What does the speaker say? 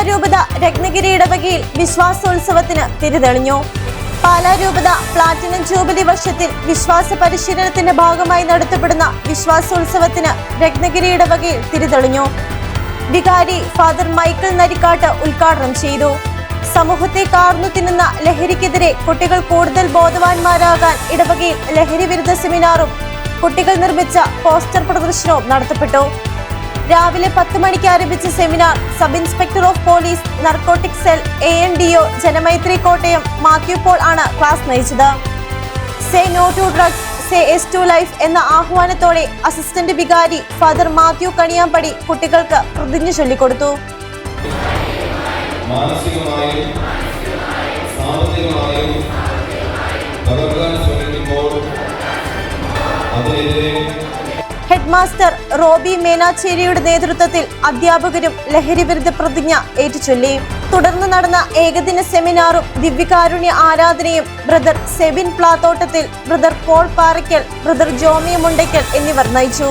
രത്നഗിരി ഇടവകയിൽ വിശ്വാസോത്സവത്തിന് തിരിതെളിഞ്ഞു. പാലാരൂപത platinum jubilee വർഷത്തിൽ വിശ്വാസ പരിശീലനത്തിന്റെ ഭാഗമായി നടത്തപ്പെടുന്ന വിശ്വാസോത്സവത്തിന് രത്നഗിരി ഇടവകയിൽ തിരിതെളിഞ്ഞു. വികാരി ഫാദർ മൈക്കിൾ നരിക്കാട്ട് ഉദ്ഘാടനം ചെയ്തു. സമൂഹത്തെ കാർന്നു തിന്നുന്ന ലഹരിക്കെതിരെ കുട്ടികൾ കൂടുതൽ ബോധവാന്മാരാകാൻ ഇടവകയിൽ ലഹരി വിരുദ്ധ സെമിനാറും കുട്ടികൾ നിർമ്മിച്ച പോസ്റ്റർ പ്രദർശനവും നടത്തപ്പെട്ടു. രാവിലെ പത്ത് മണിക്ക് ആരംഭിച്ച seminar sub inspector of police narcotic cell A N D O Janamaithri Kottayam Mathew Paul ആണ് ക്ലാസ് നയിച്ചത്. Say no to drugs say yes to life എന്ന ആഹ്വാനത്തോടെ അസിസ്റ്റന്റ് വികാരി ഫാദർ മാത്യു കണിയാമ്പടി കുട്ടികൾക്ക് പ്രതിജ്ഞ ചൊല്ലിക്കൊടുത്തു. മാനസികമായും സാമ്പത്തികമായും അതിനെതിരെ ഹെഡ് മാസ്റ്റർ റോബി മേനാച്ചേരിയുടെ നേതൃത്വത്തിൽ അധ്യാപകരും ലഹരിവിരുദ്ധ പ്രതിജ്ഞ ഏറ്റുചൊല്ലി. തുടർന്ന് നടന്ന ഏകദിന സെമിനാറും ദിവ്യകാരുണ്യ ആരാധനയും brother Sebin Plathottathil brother Paul Paraykkal brother Jomiya Mundaykkal എന്നിവർ നയിച്ചു.